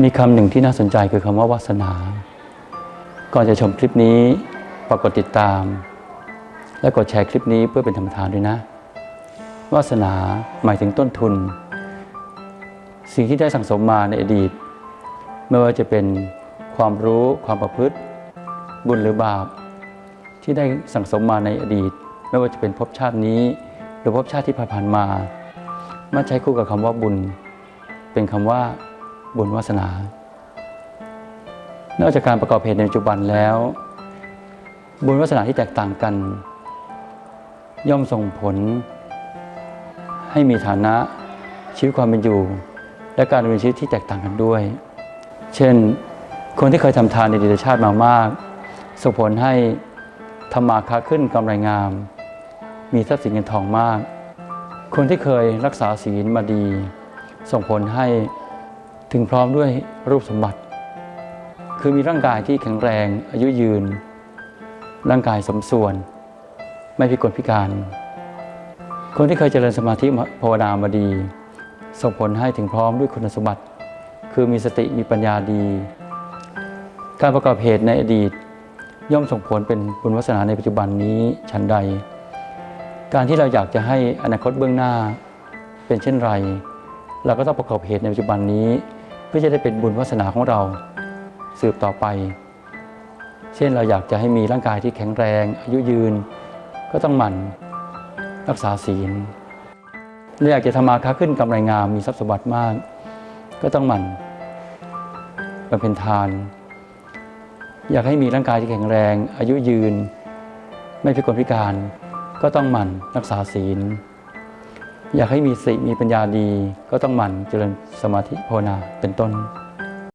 มีคำหนึ่งที่น่าสนใจคือคำว่าวาสนา ก่อนจะชมคลิปนี้ฝากกดติดตาม และกดแชร์คลิปนี้เพื่อเป็นธรรมทานด้วยนะ วาสนาหมายถึงต้นทุน สิ่งที่ได้สั่งสมมาในอดีต ไม่ว่าจะเป็นความรู้ความประพฤติ บุญหรือบาป ที่ได้สั่งสมมาในอดีต ไม่ว่าจะเป็นภพชาตินี้ หรือภพชาติที่ผ่านมามาใช้คู่กับคำว่าบุญ เป็นคำว่า บุญวาสนา นอกจากการประกอบเหตุในปัจจุบันแล้ว บุญวาสนาที่แตกต่างกัน ย่อมส่งผล ให้มีฐานะชีวิตความเป็นอยู่ และการดำเนินชีวิตที่แตกต่างกันด้วย เช่น คนที่เคยทำทานในดีตชาติมามาก ส่งผลให้ทำมาค้าขึ้นกำไรงาม มีทรัพย์สินเงินทองมาก คนที่เคยรักษาศีลมาดี ส่งผลให้ ถึงพร้อมด้วยรูปสมบัติ คือมีร่างกายที่แข็งแรงอายุยืน ร่างกายสมส่วน ไม่พิกลพิการ คนที่เคยเจริญสมาธิภาวนามาดี ส่งผลให้ถึงพร้อมด้วยคุณสมบัติ คือมีสติมีปัญญาดี การประกอบเหตุในอดีต ย่อมส่งผลเป็นบุญวาสนาในปัจจุบันนี้ชั้นใด การที่เราอยากจะให้อนาคตเบื้องหน้าเป็นเช่นไร เราก็ต้องประกอบเหตุในปัจจุบันนี้ พื่อจะได้เป็นบุญวาสนาของเราสืบต่อไป เช่นเราอยากจะให้มีร่างกายที่แข็งแรง อายุยืน ก็ต้องหมั่นรักษาศีลเราอยากจะทำมาค้าขึ้นกำไรงามมีทรัพย์สมบัติมาก ก็ต้องหมั่นบำเพ็ญทาน อยากให้มีร่างกายที่แข็งแรง อายุยืน ไม่พิกลพิการ ก็ต้องหมั่นรักษาศีล อยากให้มีสติมีปัญญาดี ก็ต้องหมั่นเจริญสมาธิภาวนาเป็นต้น